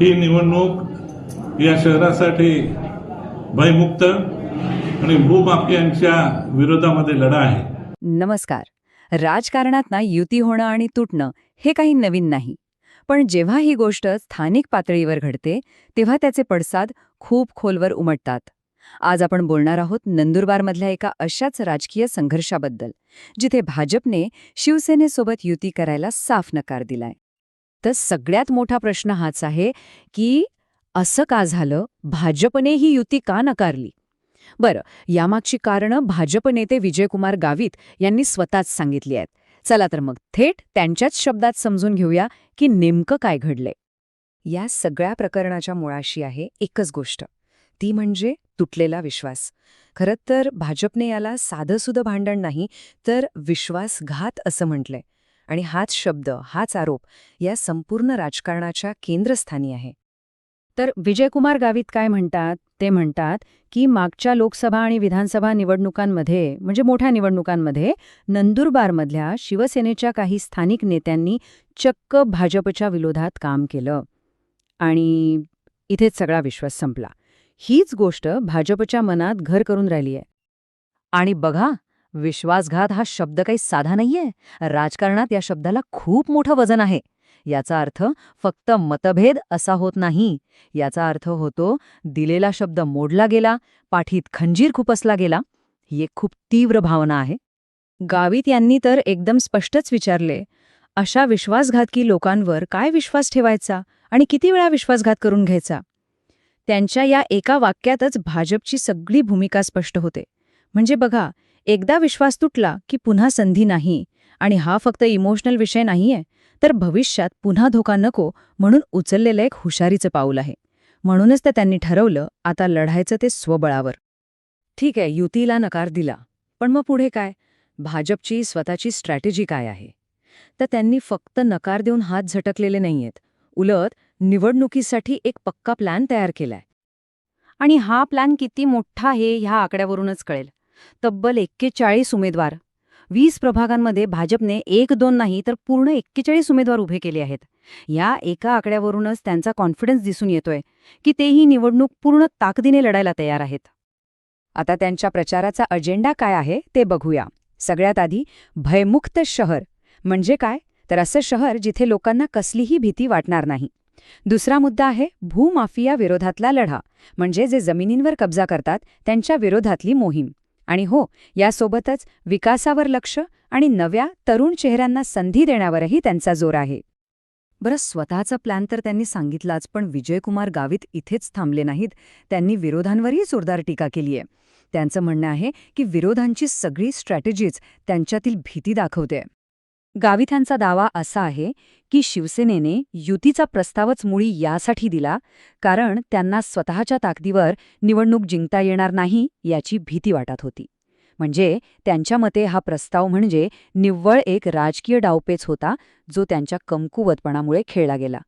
ही निवडणूक या शहरासाठी भयमुक्त आणि भूमाफियांच्या विरोधामध्ये लढा आहे. नमस्कार. राजकारणात ना युती होणं आणि तुटणं हे काही नवीन नाही. पण जेव्हा ही गोष्ट स्थानिक पातळीवर घडते तेव्हा त्याचे पडसाद खूप खोलवर उमटतात. आज आपण बोलणार आहोत नंदुरबारमधल्या एका अशाच राजकीय संघर्षाबद्दल जिथे भाजपने शिवसेनेसोबत युती करायला साफ नकार दिलाय. तर सगळ्यात मोठा प्रश्न हाच आहे की असं का झालं? भाजपने ही युती का नकारली? बरं यामागची कारणं भाजप नेते विजयकुमार गावित यांनी स्वतःच सांगितली आहेत. चला तर मग थेट त्यांच्याच शब्दात समजून घेऊया की नेमकं काय घडलंय. या सगळ्या प्रकरणाच्या मुळाशी आहे एकच गोष्ट. ती म्हणजे तुटलेला विश्वास. खरं तर भाजपने याला साधंसुधं भांडण नाही तर विश्वासघात असं म्हटलंय. आणि हाच शब्द हाच आरोप या संपूर्ण राजकारणाच्या केंद्रस्थानी आहे. तर विजयकुमार गावित काय म्हणतात? ते म्हणतात की मागच्या लोकसभा आणि विधानसभा निवडणुकांमध्ये म्हणजे मोठ्या निवडणुकांमध्ये नंदुरबारमधल्या शिवसेनेच्या काही स्थानिक नेत्यांनी चक्क भाजपच्या विरोधात काम केलं. आणि इथेच सगळा विश्वास संपला. हीच गोष्ट भाजपच्या मनात घर करून राहिली आहे आणि बघा विश्वासघात हा शब्द काही साधा नाहीये. राजकारणात या शब्दाला खूप मोठं वजन आहे. याचा अर्थ फक्त मतभेद असा होत नाही. याचा अर्थ होतो दिलेला शब्द मोडला गेला पाठीत खंजीर खुपसला गेला ही एक खूप तीव्र भावना आहे. गावित यांनी तर एकदम स्पष्टच विचारले अशा विश्वासघातकी लोकांवर काय विश्वास ठेवायचा आणि किती वेळा विश्वासघात करून घ्यायचा? त्यांच्या या एका वाक्यातच भाजपची सगळी भूमिका स्पष्ट होते. म्हणजे बघा एकदा विश्वास तुटला की पुन्हा संधी नाही आणि हा फक्त इमोशनल विषय नाहीये तर भविष्यात पुन्हा धोका नको म्हणून उचललेलं एक हुशारीचं पाऊल आहे. म्हणूनच तर त्यांनी ठरवलं आता लढायचं ते स्वबळावर. ठीक आहे युतीला नकार दिला. पण मग पुढे काय? भाजपची स्वतःची स्ट्रॅटेजी काय आहे? तर त्यांनी फक्त नकार देऊन हात झटकलेले नाहीयेत. उलट निवडणुकीसाठी एक पक्का प्लॅन तयार केलाय. आणि हा प्लॅन किती मोठा आहे ह्या आकड्यावरूनच कळेल. तब्बल एक्केचाळीस उमेदवार. वीस प्रभागांमध्ये भाजपने एक दोन नाही तर पूर्ण एक्केचाळीस उमेदवार उभे केले आहेत. या एका आकड्यावरूनच त्यांचा कॉन्फिडन्स दिसून येतोय की तेही निवडणूक पूर्ण ताकदीने लढायला तयार आहेत. आता त्यांच्या प्रचाराचा अजेंडा काय आहे ते बघूया. सगळ्यात आधी भयमुक्त शहर. म्हणजे काय? तर असं शहर जिथे लोकांना कसलीही भीती वाटणार नाही. दुसरा मुद्दा आहे भूमाफिया विरोधातला लढा. म्हणजे जे जमिनींवर कब्जा करतात त्यांच्या विरोधातली मोहीम. आणि हो यासोबतच विकासावर लक्ष आणि नव्या तरुण चेहऱ्यांना संधी देण्यावरही त्यांचा जोर आहे. बरं स्वतःचा प्लॅन तर त्यांनी सांगितलाच पण विजयकुमार गावित इथेच थांबले नाहीत. त्यांनी विरोधांवरही जोरदार टीका केली आहे. त्यांचं म्हणणं आहे की विरोधांची सगळी स्ट्रॅटेजीज त्यांच्यातील भीती दाखवते. गाविथ्यांचा दावा असा आहे की शिवसेनेने युतीचा प्रस्तावच मुळी यासाठी दिला कारण त्यांना स्वतःच्या ताकदीवर निवडणूक जिंकता येणार नाही याची भीती वाटत होती. म्हणजे त्यांच्या मते हा प्रस्ताव म्हणजे निव्वळ एक राजकीय डावपेच होता जो त्यांच्या कमकुवतपणामुळे खेळला गेला.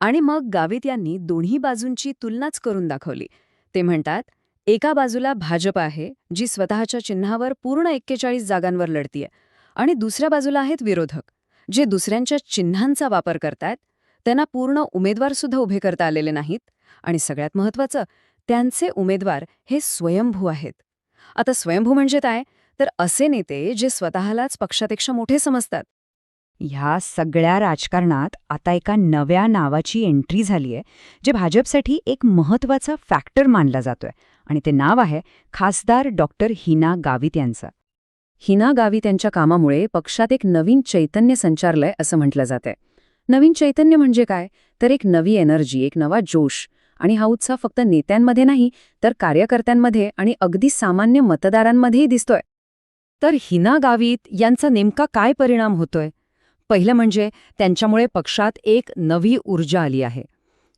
आणि मग गावित यांनी दोन्ही बाजूंची तुलनाच करून दाखवली. ते म्हणतात एका बाजूला भाजप आहे जी स्वतःच्या चिन्हावर पूर्ण एक्केचाळीस जागांवर लढतीये. आणि दुसऱ्या बाजूला आहेत विरोधक जे दुसऱ्यांच्या चिन्हांचा वापर करतायत. त्यांना पूर्ण उमेदवारसुद्धा उभे करता आलेले नाहीत आणि सगळ्यात महत्त्वाचं त्यांचे उमेदवार हे स्वयंभू आहेत. आता स्वयंभू म्हणजे काय? तर असे नेते जे स्वतःलाच पक्षापेक्षा मोठे समजतात. ह्या सगळ्या राजकारणात आता एका नव्या नावाची एंट्री झालीय जे भाजपसाठी एक महत्त्वाचा फॅक्टर मानला जातोय. आणि ते नाव आहे खासदार डॉक्टर हिना गावित यांचं. हिना गावी त्यांच्या कामामुळे पक्षात एक नवीन चैतन्य संचारलंय असं म्हटलं जातंय. नवीन चैतन्य म्हणजे काय? तर एक नवी एनर्जी एक नवा जोश. आणि हा उत्साह फक्त नेत्यांमध्ये नाही तर कार्यकर्त्यांमध्ये आणि अगदी सामान्य मतदारांमध्येही दिसतोय. तर हिना गावीत यांचा नेमका काय परिणाम होतोय? पहिलं म्हणजे त्यांच्यामुळे पक्षात एक नवी ऊर्जा आली आहे.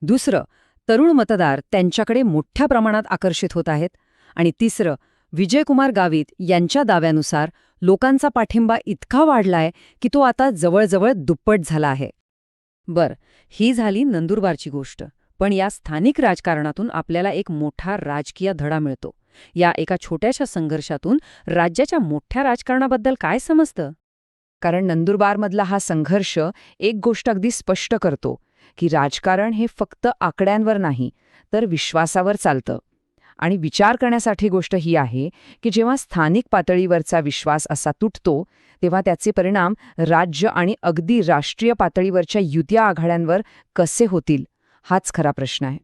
दुसरं तरुण मतदार त्यांच्याकडे मोठ्या प्रमाणात आकर्षित होत आहेत. आणि तिसरं विजयकुमार गावित यांच्या दाव्यानुसार लोकांचा पाठिंबा इतका वाढलाय की तो आता जवळजवळ दुप्पट झाला आहे. बर ही झाली नंदुरबारची गोष्ट. पण या स्थानिक राजकारणातून आपल्याला एक मोठा राजकीय धडा मिळतो. या एका छोट्याशा संघर्षातून राज्याच्या मोठ्या राजकारणाबद्दल काय समजतं? कारण नंदुरबारमधला हा संघर्ष एक गोष्ट अगदी स्पष्ट करतो की राजकारण हे फक्त आकड्यांवर नाही तर विश्वासावर चालतं. आणि विचार करण्यासाठी गोष्ट ही आहे की जेव्हा स्थानिक पातळीवरचा विश्वास असा तुटतो तेव्हा त्याचे परिणाम राज्य आणि अगदी राष्ट्रीय पातळीवरच्या युत्या आघाड्यांवर कसे होतील हाच खरा प्रश्न आहे.